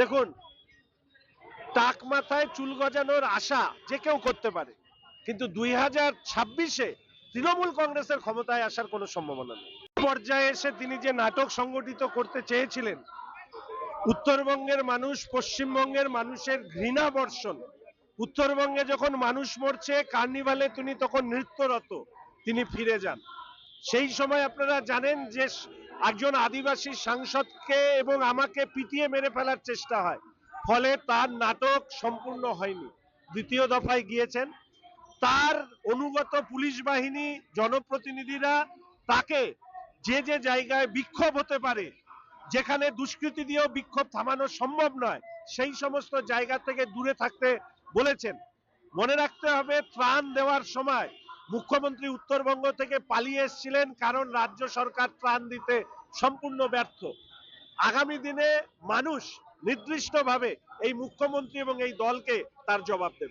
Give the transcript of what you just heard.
দেখুন, টাক মাথায় চুল গজানোর আশা যে কেউ করতে পারে, কিন্তু দুই হাজার ছাব্বিশে তৃণমূল কংগ্রেসের ক্ষমতায় আসার কোনো সম্ভাবনা নেই। পর্যায়ে এসে তিনি যে নাটক সংগঠিত করতে চেয়েছিলেন, উত্তরবঙ্গের মানুষ, পশ্চিমবঙ্গের মানুষের ঘৃণা বর্ষণ, উত্তরবঙ্গে যখন মানুষ মরছে, কার্নিভালে তিনি তখন নৃত্যরত, তিনি ফিরে যান। সেই সময় আপনারা জানেন যে একজন আদিবাসী সাংসদকে এবং আমাকে পিটিয়ে মেরে ফেলার চেষ্টা হয়। ফলে তার নাটক সম্পূর্ণ হয়নি। দ্বিতীয় দফায় গিয়েছেন। তার অনুগত পুলিশ বাহিনী জনপ্রতিনিধিরা তাকে যে যে জায়গায় বিক্ষোভ হতে পারে, যেখানে দুষ্কৃতি দিয়েও বিক্ষোভ থামানো সম্ভব নয়, সেই সমস্ত জায়গা থেকে দূরে থাকতে বলেছেন। মনে রাখতে হবে, ত্রাণ দেওয়ার সময় মুখ্যমন্ত্রী উত্তরবঙ্গ থেকে পালিয়ে এসেছিলেন কারণ রাজ্য সরকার ত্রাণ দিতে সম্পূর্ণ ব্যর্থ। আগামী দিনে মানুষ নির্দিষ্টভাবে এই মুখ্যমন্ত্রী এবং এই দলকে তার জবাব দেবে।